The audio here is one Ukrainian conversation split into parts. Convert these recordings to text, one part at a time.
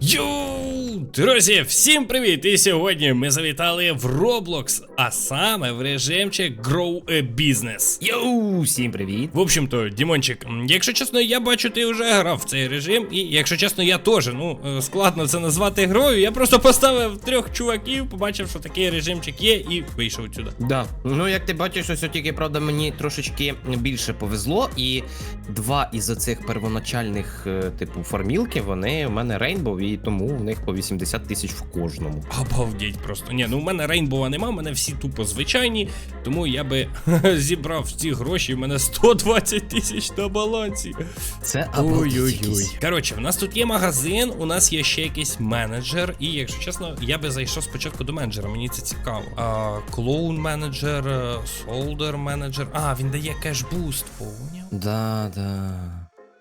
Йоу! Друзі, всім привіт! І сьогодні ми завітали в Roblox, а саме в режимчик Grow a Business. Йоу, всім привіт! В общем-то, Дімончик, якщо чесно, я бачу, ти вже грав в цей режим, і якщо чесно, я теж. Ну, е, складно це назвати грою. Я просто поставив трьох чуваків, побачив, що такий режимчик є, і вийшов сюди. Да. Ну, як ти бачиш, ось тільки, правда, мені трошечки більше повезло, і два із оцих первоначальних, е, типу, формілки, вони в мене рейнбов, і тому в них по 80 тисяч в кожному. Обалдеть просто. Ні, ну в мене рейнбова нема, в мене всі тупо звичайні, тому я би зібрав ці гроші, в мене 120 тисяч на балансі. Це Ой-ой-ой. Коротше, в нас тут є магазин, у нас є ще якийсь менеджер, і якщо чесно, я би зайшов спочатку до менеджера, мені це цікаво. А, клоун менеджер, е, солдер менеджер. А, він дає кеш-буст, поняв? Да, да.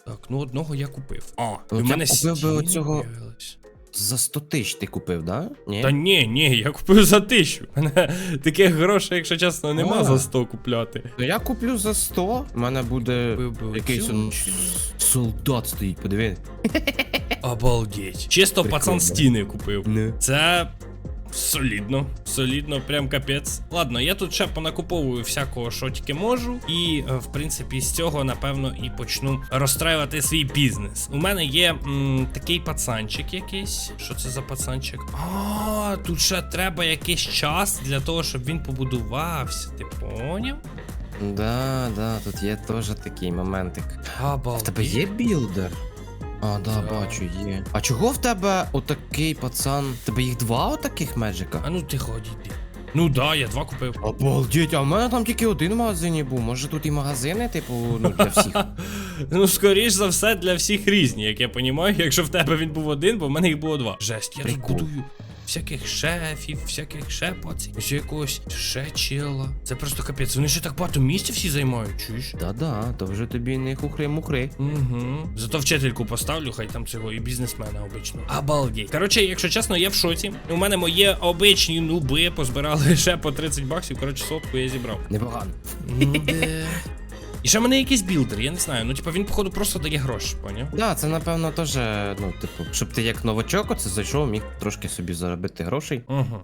Так, ну одного я купив. А, Ну, в мене купив би оцього-. За 100 тисяч ти купив, да? Ні? Та ні, ні, я купив за тисячу. Мене таких грошей, якщо чесно, нема А. за 100 купляти. Ну, я куплю за 100, у мене буде якийсь он солдат стоїть, подиви. Обалдеть. Чисто Прикольно. пацан стіни купив. Не. Це солідно, солідно, прям капець. Ладно, я тут ще понакуповую всякого, що тільки можу. І, е, в принципі, з цього, напевно, і почну розстраювати свій бізнес. У мене є м, такий пацанчик якийсь. Що це за пацанчик? А, тут ще треба якийсь час для того, щоб він побудувався. Ти поняв? Да, да, тут є теж такий моментик. Обалдеть. В тебе є білдер? А, да, бачу, є. А чого в тебе отакий пацан? Тебе їх два отаких меджика? А ну ти ході йди. Ну да, я два купив. Обалдеть, а в мене там тільки один в магазині був. Може тут і магазини, типу, ну для всіх. Ну, скоріш за все, для всіх різні, як я понімаю, якщо в тебе він був один, бо в мене їх було два. Жесть, я Прикол. тут будую всяких шефів, всяких ще якогось ще чела. Це просто капець. Вони ще так багато місця всі займають, чуєш? Да-да, то вже тобі не хухри-мухри. Угу. Зато вчительку поставлю, хай там цього і бізнесмена обично. Обалдеть. Коротше, якщо чесно, я в шоці. У мене мої обичні нуби позбирали ще по 30 баксів. Коротше, сотку я зібрав. Непогано. Ну де. І ще в мене якийсь білдер, я не знаю. Ну, типа, він, походу, просто дає гроші, поняв? Да, це напевно теж, ну, типу, щоб ти як новачок оце зайшов, міг трошки собі заробити грошей. Угу.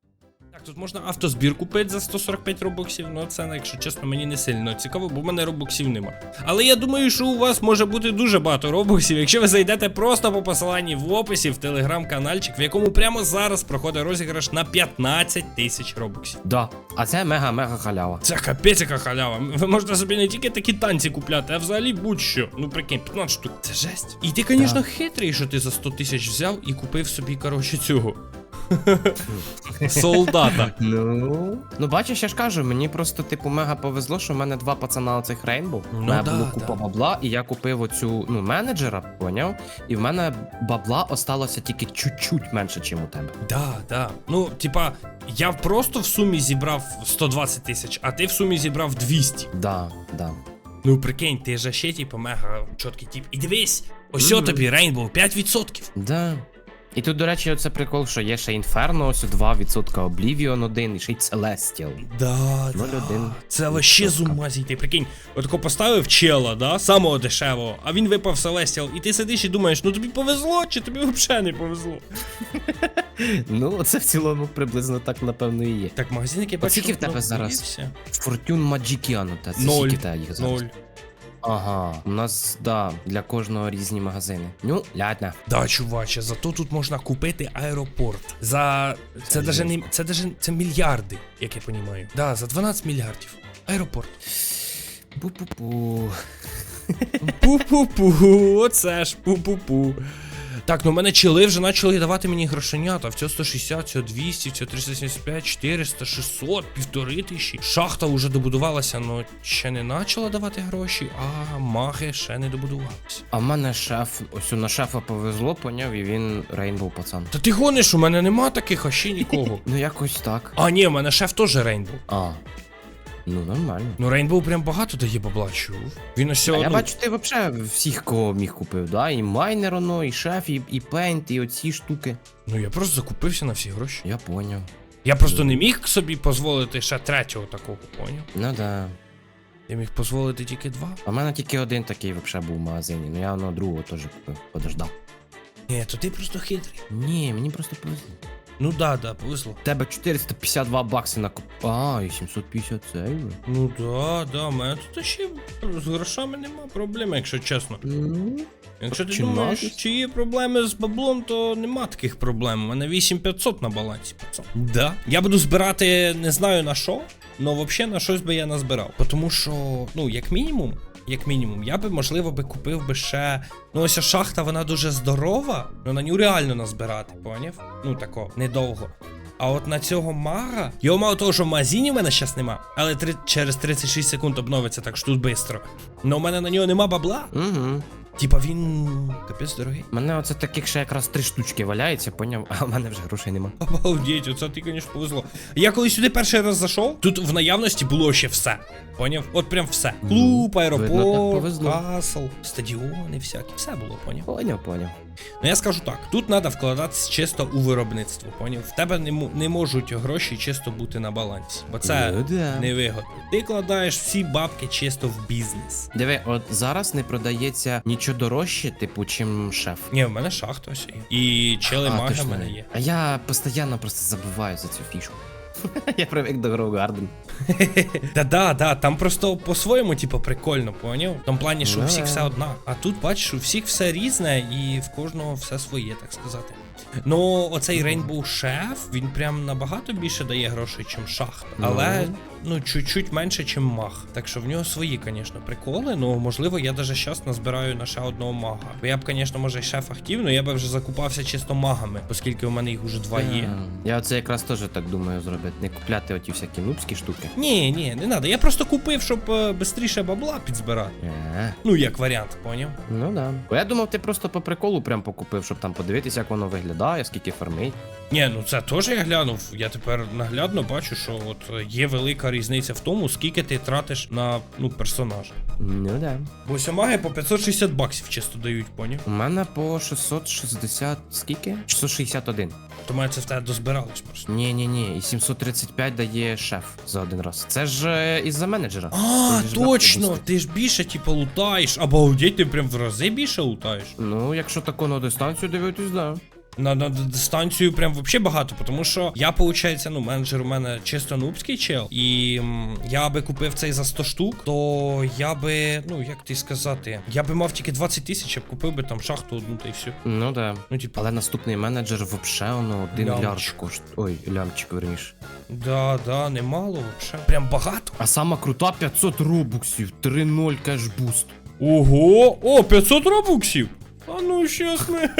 Так, тут можна автозбір купити за 145 робоксів, ну це, якщо чесно, мені не сильно цікаво, бо в мене робоксів нема. Але я думаю, що у вас може бути дуже багато робоксів, якщо ви зайдете просто по посиланні в описі в телеграм-канальчик, в якому прямо зараз проходить розіграш на 15 тисяч робоксів. Да. А це мега-мега халява. Це капець яка халява. Ви можете собі не тільки такі танці купляти, а взагалі будь-що. Ну прикинь, 15 штук. Це жесть. І ти, звісно, хитрий, що ти за 100 тисяч взяв і купив собі, коротше, цього. Солдата. Ну. Ну, бачиш, я ж кажу, мені просто, типу, мега повезло, що в мене два пацана оцих рейнбоу. Ну У мене да, було купа да. бабла, і я купив оцю, ну, менеджера, поняв? І в мене бабла осталося тільки чуть-чуть менше, ніж у тебе. Да, да. Ну, типа, я просто в сумі зібрав 120 тисяч, а ти в сумі зібрав 200. Да, да. Ну прикинь, ти же ще, типу, мега чіткий тип. І дивись, ось Мгм. тобі Рейнбоу 5%. Да. І тут, до речі, оце прикол, що є ще Inferno, ось 2% Oblivion 1 і ще й Celestial. Да, один. Це вообще з ума зійти. Прикинь, отако поставив чела, да, самого дешевого, а він випав Celestial, і ти сидиш і думаєш, ну тобі повезло, чи тобі взагалі не повезло. Ну, це в цілому приблизно так, напевно, і є. Так, магазин, який бачу, скільки в тебе ну, зараз? відкрився. Fortune та це скільки тебе їх зараз? Ноль. Ага, у нас, да, для кожного різні магазини. Ну, ладно. Да, чуваче, зато тут можна купити аеропорт. За. Це даже не. Це даже це мільярди, як я понімаю. Да, за 12 мільярдів. Аеропорт. Пу-пу-пу. Пу-пу-пу, оце ж пу-пу-пу. Так, ну в мене чили вже почали давати мені грошенята. В цього 160, цього 200, в цього 375, 400, 600, півтори тисячі. Шахта вже добудувалася, але ще не почала давати гроші, а маги ще не добудувалися. А в мене шеф, ось на шефа повезло, поняв, і він рейнбоу пацан. Та ти гониш, у мене нема таких, а ще нікого. Ну якось так. А, ні, у мене шеф теж Рейнбоу. А. Ну нормально. Ну, Рейнбоу прям багато дає бабла, чув. Він ось А я бачу, ти взагалі всіх, кого міг купив, да? І майнер оно, і шеф, і, і пейнт, і оці штуки. ну я просто закупився на всі гроші. Я поняв. Я просто не міг собі дозволити ще третього такого, поняв? Ну да. Я міг дозволити тільки два. А в мене тільки один такий взагалі був в магазині. Ну я воно другого теж купив, подождав. Ні, то ти просто хитрий. Ні, мені просто повезло. Ну да, да, повезло. Тебе 452 бакси на. А, і 750 цей. вже. Ну да, да, у мене тут ще з грошами нема проблем, якщо чесно. Ну, Якщо ти Починати. думаєш, чи є проблеми з баблом, то нема таких проблем. У мене 8500 на балансі, пацан. Да. Я буду збирати не знаю на що, але взагалі на щось би я назбирав. Тому що, ну, як мінімум, як мінімум, я би, можливо, би купив би ще. Ну, ось шахта, вона дуже здорова, ну на ню реально назбирати, поняв? Ну тако, недовго. А от на цього мага. Його мало того, що в магазині в мене зараз нема, але 3... через 36 секунд обновиться так що швидко. Но у мене на нього нема бабла. Угу. Типа він капець дорогий. У мене оце таких ще якраз три штучки валяється, поняв, а в мене вже грошей нема. Обалдеть, оце ти, звісно, повезло. Я коли сюди перший раз зайшов, тут в наявності було ще все. Поняв? От прям все. Клуб, аеропорт, касл, стадіони, всякі, все було, поняв? Поняв, поняв. Ну я скажу так: тут треба вкладатися чисто у виробництво, поняв? В тебе не, не можуть гроші чисто бути на балансі, бо це Ну да. невигодно. Ти кладаєш всі бабки чисто в бізнес. Диви, от зараз не продається нічого дорожче, типу, чим шеф. Ні, в мене шахта ось є. І чели А, маги в мене є. А я постійно просто забуваю за цю фішку. я привик до Grow Garden. Да, да, да, там просто по-своєму, типу, прикольно, поняв? В тому плані, що у Ну, всіх все одна. А тут, бачиш, у всіх все різне і в кожного все своє, так сказати. Ну, оцей Rainbow Chef, він прям набагато більше дає грошей, чим шахта. Але, ну, чуть-чуть менше, чим маг. Так що в нього свої, звісно, приколи. Ну, можливо, я даже зараз назбираю на ще одного мага. Бо я б, звісно, може, і шефа хотів, але я б вже закупався чисто магами, оскільки у мене їх уже два є. Я оце якраз теж так думаю зробити. Не купляти оті всякі нубські штуки. Ні, ні, не треба. Я просто купив, щоб швидше бабла підзбирати. Е, Ну, як варіант, поняв? Ну да. Бо я думав, ти просто по приколу прям покупив, щоб там подивитися, як воно виглядає, скільки фармить. Ні, ну це теж я глянув. Я тепер наглядно бачу, що от є велика різниця в тому, скільки ти тратиш на ну, персонажа. Ну да. Бо сьомаги по 560 баксів чисто дають, поняв? У мене по 660. скільки? 661. Тому це в тебе дозбиралось просто. Ні, ні, ні, і 735 дає шеф за один раз. Це ж е, із-за менеджера. А, Ти ж точно! Ти ж більше, типу, лутаєш. Або ти прям в рази більше лутаєш. Ну, якщо тако на дистанцію дивитись, да. На, на дистанцію прям вообще багато, тому що я, виходить, ну, менеджер у мене чисто нубський чел, і м, я би купив цей за 100 штук, то я би, ну як ти сказати, я би мав тільки 20 тисяч, я б купив би там шахту одну та й все. Ну да. Ну, типу, Але наступний менеджер вообще воно один Лямчик. лярд коштує. Ой, лямчик, верніше. да, да, немало вообще. Прям багато. А сама крута 500 робуксів, 3-0 кешбуст. Ого! О, 500 робуксів! А ну щас ми.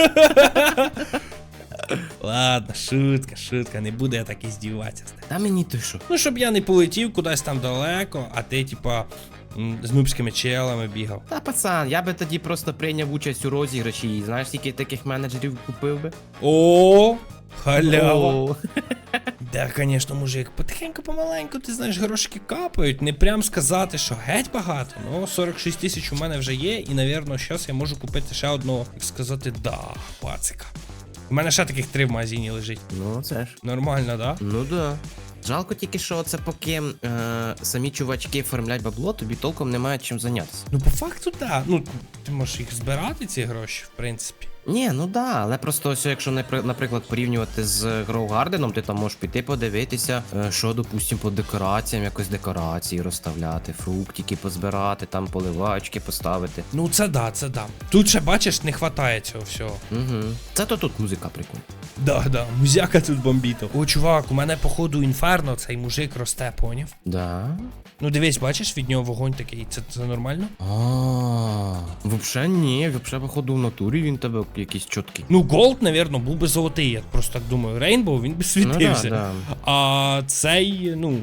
Ладно, шутка, шутка, не буде я так і здіватися. Та мені то що? Ну, щоб я не полетів кудись там далеко, а ти, типа, з нубськими челами бігав. Та пацан, я би тоді просто прийняв участь у розіграші і знаєш, скільки таких менеджерів купив би? О, халява. Да, звісно, мужик, потихеньку помаленьку, ти знаєш, грошики капають. Не прям сказати, що геть багато. Ну, 46 тисяч у мене вже є, і, навірно, зараз я можу купити ще одного, як сказати, да, пацика. У мене ще таких три в магазині лежить. Ну, це ж. Нормально, да? Ну да. Жалко тільки, що це поки е, самі чувачки оформлять бабло, тобі толком немає чим зайнятися. Ну, по факту, да. Ну, ти можеш їх збирати, ці гроші, в принципі. Ні, ну да, але просто ось, якщо напри- наприклад порівнювати з Гроугарденом, ти там можеш піти подивитися, е, що, допустим, по декораціям, якось декорації розставляти, фруктики позбирати, там поливачки поставити. Ну, це да, це да. Тут ще, бачиш, не вистачає цього всього. Угу. Це то тут музика прикольна. Да, да, музяка тут бомбіто. О, чувак, у мене походу інферно, цей мужик росте, поняв? Да. Ну дивись, бачиш, від нього вогонь такий, це, це нормально? А, Вообще ні, вообще, походу, в натурі він тебе якийсь чіткий. Ну, Голд, навірно, був би золотий, я просто так думаю. Рейнбоу, він би Ну, да, да. А цей, ну.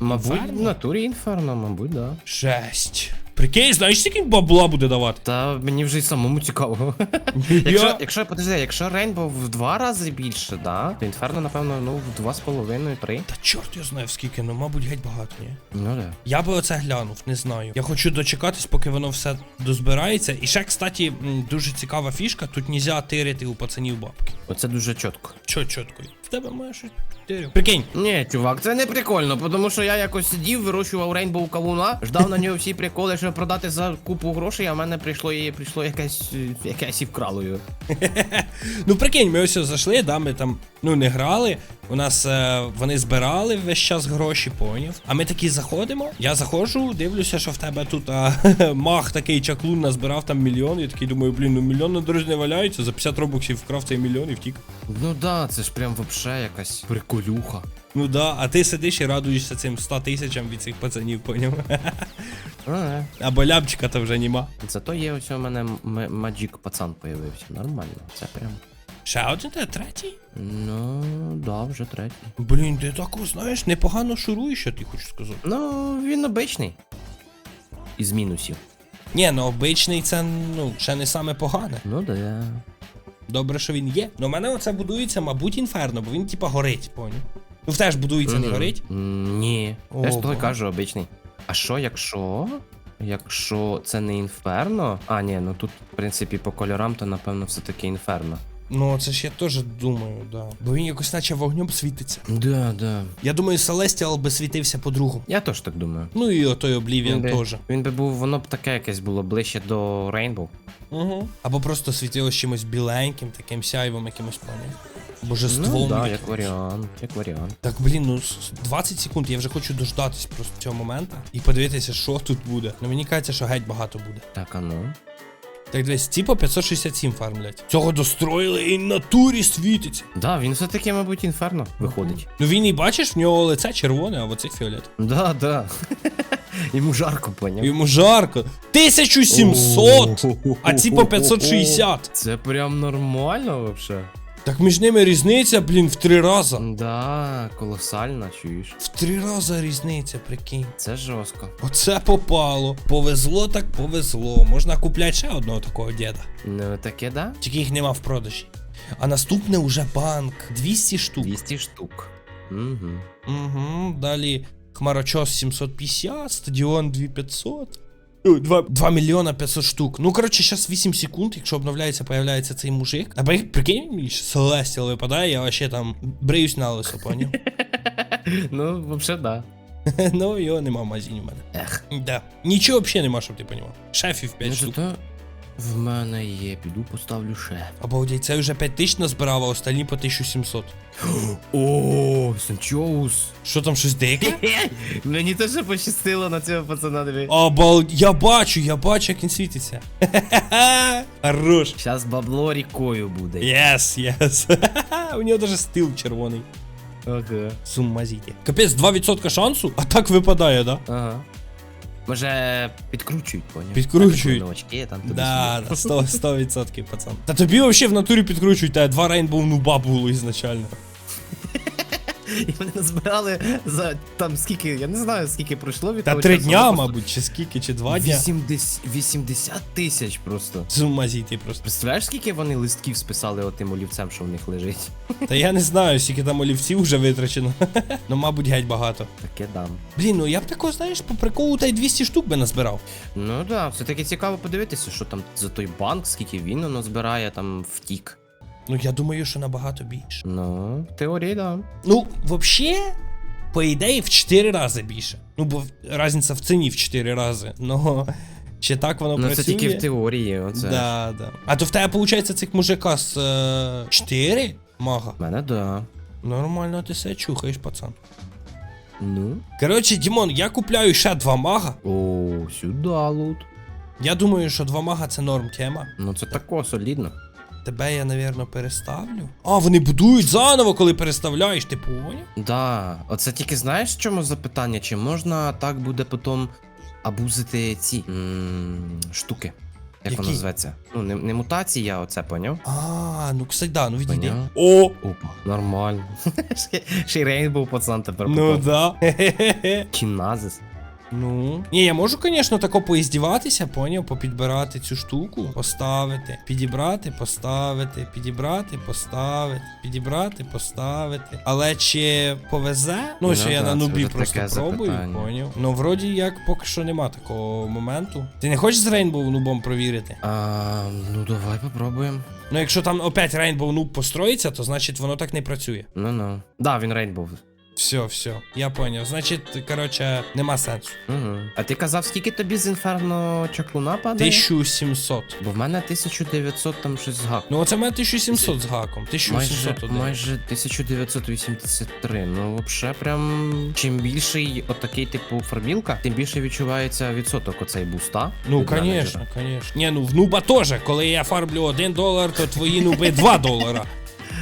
Мабуть, в натурі інферно, мабуть, да. Жесть. Прикинь, знаєш, скільки бабла буде давати? Та мені вже й самому цікаво. якщо, якщо подожди, якщо Рейнбоу в два рази більше, да, то інферно, напевно, ну, в два з половиною, три. Та чорт я знаю скільки, ну мабуть геть багато, ні? Ну да. Я би оце глянув, не знаю. Я хочу дочекатись, поки воно все дозбирається. І ще, кстати, дуже цікава фішка, тут нельзя тирити у пацанів бабки. Оце дуже чітко. Чо чітко? В тебе має щось. Прикинь, Ні, чувак, це не прикольно, тому що я якось сидів, вирощував Рейнбоу кавуна, ждав на нього всі приколи, щоб продати за купу грошей, а в мене прийшло і прийшло якесь е, якесь і вкрало його. ну прикинь, ми ось зайшли, да, ми там ну не грали. У нас е, вони збирали весь час гроші, поняв. А ми такі заходимо. Я заходжу, дивлюся, що в тебе тут а, мах такий чаклун назбирав там мільйон. Я такий думаю, блін, ну мільйон на дорозі не валяється, за 50 робоксів вкрав цей мільйон і втік. Ну да, це ж прям вообще якась приколюха. Ну да, а ти сидиш і радуєшся цим 100 тисячам від цих пацанів, поняв? А, Або лямчика то вже нема. Зато є ось у мене маджік пацан появився. Нормально. Це прям. Ще один та третій? Ну, да, вже третій. Блін, ти так знаєш, непогано шуруєш, що ти хочеш сказати. Ну, він обичний. Із мінусів. Ні, ну обичний це ну ще не саме погане. Ну да. Добре, що він є. Ну, в мене оце будується, мабуть, інферно, бо він типа горить, поняв. Ну в теж будується, не горить. Ні. Я ж тобі кажу, обичний. А що, якщо? Якщо це не інферно? А, ні, ну тут, в принципі, по кольорам, то напевно все-таки інферно. Ну, це ж я теж думаю, да. Бо він якось наче вогнем світиться. Да, да. Я думаю, Celestial би світився по-другому. Я теж так думаю. Ну і отой би, теж. він би був, воно б таке якесь було ближче до Rainbow. Угу. Або просто світилось чимось біленьким, таким сяйвом якимось поняв. Божеством. Ну, да, якимось. як варіант, як варіант. Так, блін, ну с- 20 секунд, я вже хочу дождатись просто цього моменту і подивитися, що тут буде. Ну мені кажеться, що геть багато буде. Так, а ну. Так дивись, ці по 567 фармлять. Цього достроїли і натурі світиться. Да, він все-таки, мабуть, інферно виходить. Ну він і бачиш, в нього лице червоне, а оцих фіолет. Да, да. Йому жарко, поняв. Йому жарко. 1700! А ці по 560. Це прям нормально вообще. Так між ними різниця, блін, в три рази. Да, колосально, чуєш. В три рази різниця, прикинь. Це жорстко. Оце попало. Повезло так повезло. Можна купляти ще одного такого діда. Ну таке, да? Тільки їх нема в продажі. А наступне уже банк. 200 штук. 200 штук. Угу. Угу. Далі Хмарочос 750, стадіон 2500. Ой, 2, 2 мільйона 500 штук. Ну, коротше, зараз 8 секунд, якщо обновляється, появляється цей мужик. А при- прикинь, Селестіал випадає, я вообще там бриюсь на лисо, поняв? Ну, вообще, да. ну, його нема в магазині в мене. Ех. Да. Нічого взагалі нема, щоб ти понімав. Шефів 5 Ну, штук. В мене є, піду поставлю шеф. Обалдеть, це вже 5 тисяч назбирав, а остальні по 1700. О, Санчоус. Що там щось дике? Мені теж пощастило на цього пацана диви. Обал... Я бачу, я бачу, як він світиться. Хорош. Зараз бабло рікою буде. Єс, єс. У нього даже стил червоний. Ага. Суммазіті. Капець, 2% шансу, а так випадає, да? Ага. Може, підкручують, поняв? Підкручують. Так, Новачки там тобі Да, да, 100%, 100% пацан. Та тобі вообще в натурі підкручують, та два рейнбоу нуба було ізначально. І вони назбирали за там скільки, я не знаю, скільки пройшло від Та того три часу, дня, але мабуть, чи скільки, чи два дня. 80, 80 тисяч просто. Суммазіті просто. Представляєш, скільки вони листків списали отим олівцем, що в них лежить? Та я не знаю, скільки там олівців вже витрачено. ну, мабуть, геть багато. Таке дам. Блін, ну я б такого, знаєш, по приколу та й 200 штук би назбирав. Ну так, да, все-таки цікаво подивитися, що там за той банк, скільки він воно збирає там втік. Ну, я думаю, що набагато більше. Ну, в теорії, да. Ну, взагалі, по ідеї, в 4 рази більше. Ну, бо різниця в ціні в 4 рази. Ну, чи так воно Ну, працює? це тільки в теорії, оце. Да, да. А то в тебе, виходить, цих мужика з е, 4 мага. В мене да. Нормально ти себе чухаєш, пацан. Ну. Коротше, Дімон, я купляю ще два мага. О, сюди лут. Я думаю, що два мага це норм тема. Ну це тако солідно. Тебе я, навірно, переставлю. А, вони будують заново, коли переставляєш, ти поняв? Да, оце тільки знаєш, в чому запитання? Чи можна так буде потім абузити ці м- штуки? Як воно Який? зветься? Ну, не, не мутація, оце поняв? А, ну кстати, да, ну відійди. Поняв. О! Опа, нормально. Ще- Ще й рейнбоу пацан тепер Ну попав. да. Чи назис. Ну. Ні, я можу, звісно, тако поіздіватися, поняв, попідбирати цю штуку, поставити, підібрати, поставити, підібрати, поставити, підібрати, поставити. Але чи повезе? Ну, Ну що я на нубі просто пробую, запитання. поняв. Ну, вроді як поки що нема такого моменту. Ти не хочеш з Rainbow нубом провірити? А, ну давай попробуємо. Ну, якщо там опять Rainbow нуб построїться, то значить воно так не працює. Ну ну. Да, він рейнбоу. Все, все, я поняв. Значить, коротше, нема сенсу. Угу. А ти казав, скільки тобі з інферно чаклуна падає? 1700. Бо в мене 1900 там щось з гак. Ну, оце в мене 1700 з гаком. 1700 Майже, майже 1983. Ну, взагалі, прям чим більший отакий типу формілка, тим більше відчувається відсоток оцей буста. Ну, від конечно, менеджера. конечно. Ні, ну в нуба теж. Коли я фарблю 1 долар, то твої нуби 2 долара.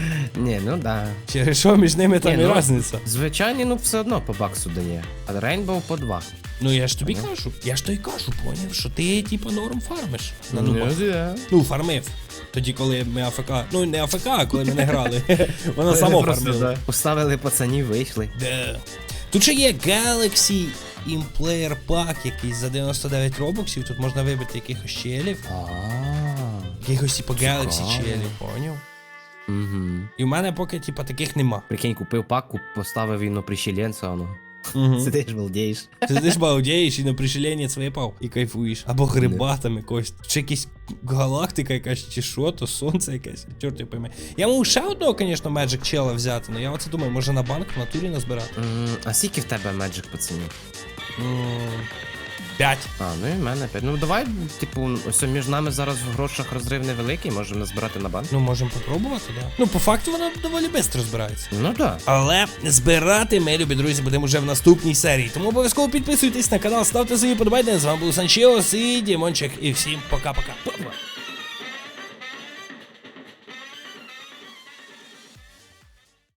Ні, ну да. Через що між ними там Ні, і ну, різниця. Звичайний, ну все одно по баксу дає. А Рейнбоу по 2. Ну я ж тобі кажу, я ж то й кажу, поняв, що ти типу норм фармиш на нубах. да. Ну, фармив. Тоді, коли ми АФК. Ну, не АФК, а коли ми не грали. Воно само фармило. Поставили пацанів, вийшли. Да. Тут ще є Galaxy Implayer Pack якийсь за 99 робоксів. Тут можна вибити якихось челів. Якихось типу Galaxy Цікаво. челів, поняв? Угу. І в мене поки типу таких нема. Прикинь, купив паку, поставив він на прищеленця, воно. Угу. Сидиш, балдієш. Сидиш балдеєш і на пришелення випав і кайфуєш. Або гриба там якось. Чи якась галактика якась, чи що, то сонце якесь. Чорт його пойме. Я можу ще одного, звісно, Magic чела взяти, але я оце думаю, може на банк в натурі назбирати. М, А скільки в тебе Magic пацанів? М, П'ять. А, ну і в мене 5. Ну давай, типу, ось між нами зараз в грошах розрив невеликий, можемо назбирати на банк. Ну, можемо попробувати, да. Ну, по факту вона доволі швидко збирається. Ну да. Але збирати ми, любі друзі, будемо вже в наступній серії. Тому обов'язково підписуйтесь на канал, ставте свої подобайки. З вами був Санчіос і Дімончик. І всім пока-пока.